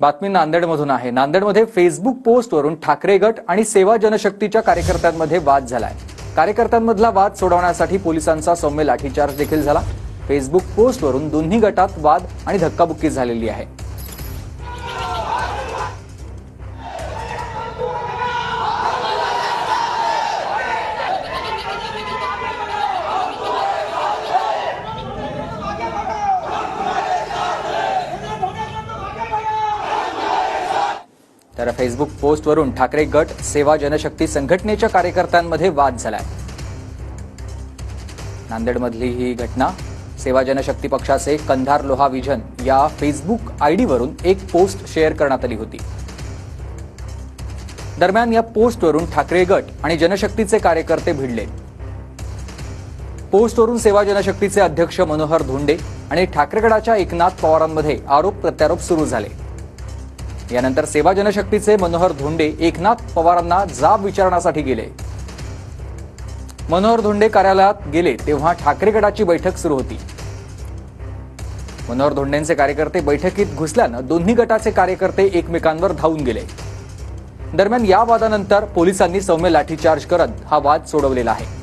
बातमी नांदेडमधून आहे. नांदेडमध्ये फेसबुक पोस्टवरून ठाकरे गट आणि सेवा जनशक्तीच्या कार्यकर्त्यांमध्ये वाद झालाय. कार्यकर्त्यांमधला वाद सोडवण्यासाठी पोलिसांचा सौम्य लाठीचार्ज देखील झाला. फेसबुक पोस्टवरून दोन्ही गटात वाद आणि धक्काबुक्की झालेली आहे. तर फेसबुक पोस्टवरून ठाकरे गट सेवा जनशक्ती संघटनेच्या कार्यकर्त्यांमध्ये वाद झालाय. नांदेडमधली ही घटना सेवा जनशक्ती पक्षाचे कंधार लोहा विजन या फेसबुक आयडीवरून एक पोस्ट शेअर करण्यात आली होती. दरम्यान या पोस्टवरून ठाकरे गट आणि जनशक्तीचे कार्यकर्ते भिडले. पोस्टवरून सेवा जनशक्तीचे अध्यक्ष मनोहर धोंडे आणि ठाकरे गटाच्या एकनाथ पवारांमध्ये आरोप प्रत्यारोप सुरू झाले. यानंतर सेवा जनशक्तीचे मनोहर धोंडे एकनाथ पवारांना जाब विचारण्यासाठी गेले. मनोहर धोंडे कार्यालयात गेले तेव्हा ठाकरे गटाची बैठक सुरू होती. मनोहर धोंडेंचे कार्यकर्ते बैठकीत घुसल्यानं दोन्ही गटाचे कार्यकर्ते एकमेकांवर धावून गेले. दरम्यान या वादानंतर पोलिसांनी सौम्य लाठीचार्ज करत हा वाद सोडवलेला आहे.